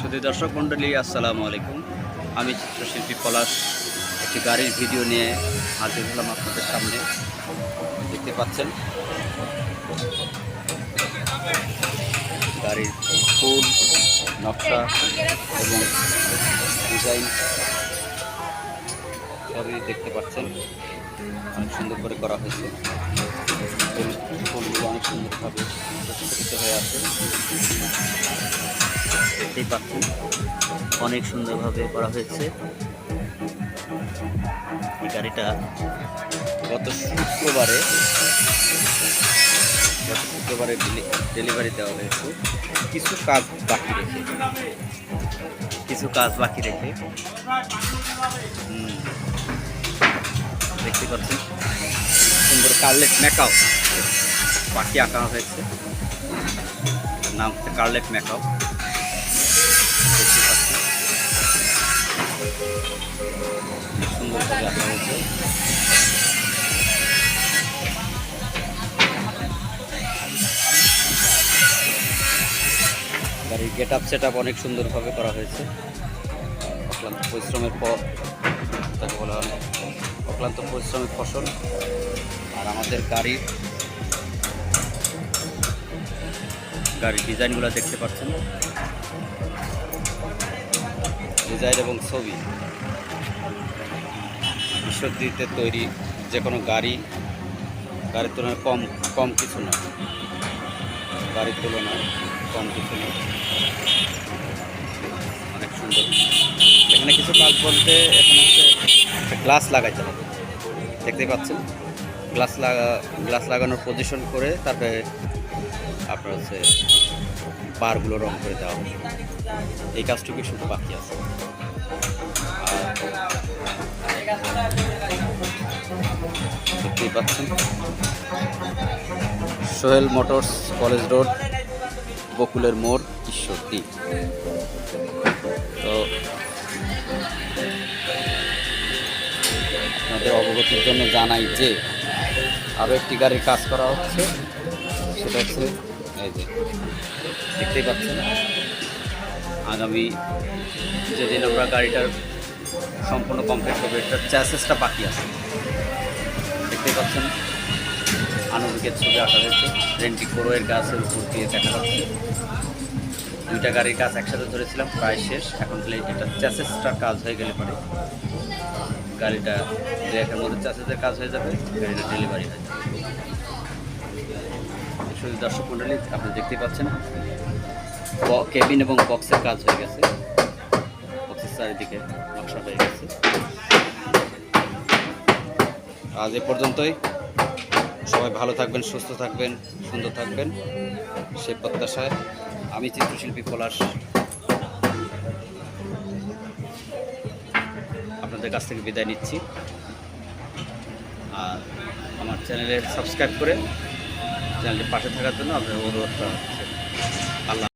শুধু দর্শক মণ্ডলী, আসসালামু আলাইকুম। আমি চিত্রশিল্পী পলাশ। একটি গাড়ির ভিডিও নিয়ে হাজির হলাম আপনাদের সামনে। দেখতে পাচ্ছেন? গাড়ির ফুল, নকশা এবং ডিজাইন সবই দেখতে পাচ্ছেন। অনেক সুন্দর করে করা হয়েছে। সুন্দরভাবে প্রস্ফুটিত হয়ে আছে দেখতেই পাচ্ছেন অনেক সুন্দরভাবে করা হয়েছে। এই গাড়িটা গত শুক্রবারে গত শুক্রবারে ডেলিভারি দেওয়া হয়েছে। কিছু কাজ বাকি রেখে। কিছু কাজ বাকি রেখে। দেখতে পাচ্ছি সুন্দর কার্লেট মেকআপ বাকি আঁকা হয়েছে। নাম হচ্ছে কার্লেট মেকআপ আঁকা হয়েছে। গাড়ির গেট আপ সেট আপ অনেক সুন্দরভাবে করা হয়েছে। অক্লান্ত পরিশ্রমের পর তাকে বলা হয় অক্লান্ত পরিশ্রমের ফসল। আর আমাদের গাড়ির গাড়ির ডিজাইনগুলো দেখতে পাচ্ছেন। ডিজাইন এবং ছবি। বিশ্বজিতে তৈরি যে কোনো গাড়ি, গাড়ির তুলনায় কম কম কিছু না গাড়ির তুলনায় কম কিছু না অনেক সুন্দর। এখানে কিছু কাজ বলতে এখানে হচ্ছে গ্লাস লাগাইতে হবে। দেখতেই পাচ্ছেন? গ্লাস লাগা, গ্লাস লাগানোর পজিশন করে তারপরে আপনার হচ্ছে বারগুলো রং করে দেওয়া হবে এই কাজটুকু শুধু বাকি আছে। দেখতেই পাচ্ছেন। সোহেল মোটরস কলেজ রোড, বকুলের মোড়, ঈশ্বরদী। তো আপনাদের অবগতির জন্য জানাই যে আরও একটি গাড়ির কাজ করা হচ্ছে, সেটা হচ্ছে এই যে, দেখতেই পাচ্ছেন। আগামী যেদিন আমরা গাড়িটার সম্পূর্ণ কমপ্লিট হবে এটার চ্যাসেসটা বাকি আছে। দেখতেই পাচ্ছেন আনন্দিকের ছবি আঁকা হয়েছে। ট্রেনটি কোরোয়ের গাছের উপর দিয়ে দেখা যাচ্ছে। দুইটা গাড়ির কাজ একসাথে ধরেছিলাম, প্রায় শেষ। এখন তাহলে এটা চ্যাসেসটার কাজ হয়ে গেলে পরে গাড়িটা দু একের মধ্যে চ্যাসেসের কাজ হয়ে যাবে, গাড়িটা ডেলিভারি হয়ে যাবে। শুধু দর্শক মণ্ডলী আপনি দেখতেই পাচ্ছেন কেবিন এবং বক্সের কাজ হয়ে গেছে। বক্সের চারিদিকে নকশা হয়ে গেছে। আজ এ পর্যন্তই। সবাই ভালো থাকবেন, সুস্থ থাকবেন, সুন্দর থাকবেন। সে প্রত্যাশায় আমি চিত্রশিল্পী পলাশ আপনাদের কাছ থেকে বিদায় নিচ্ছি। আর আমার চ্যানেলে সাবস্ক্রাইব করে চ্যানেলটি পাশে থাকার জন্য আপনার অনুরোধ করা হচ্ছে আল্লাহ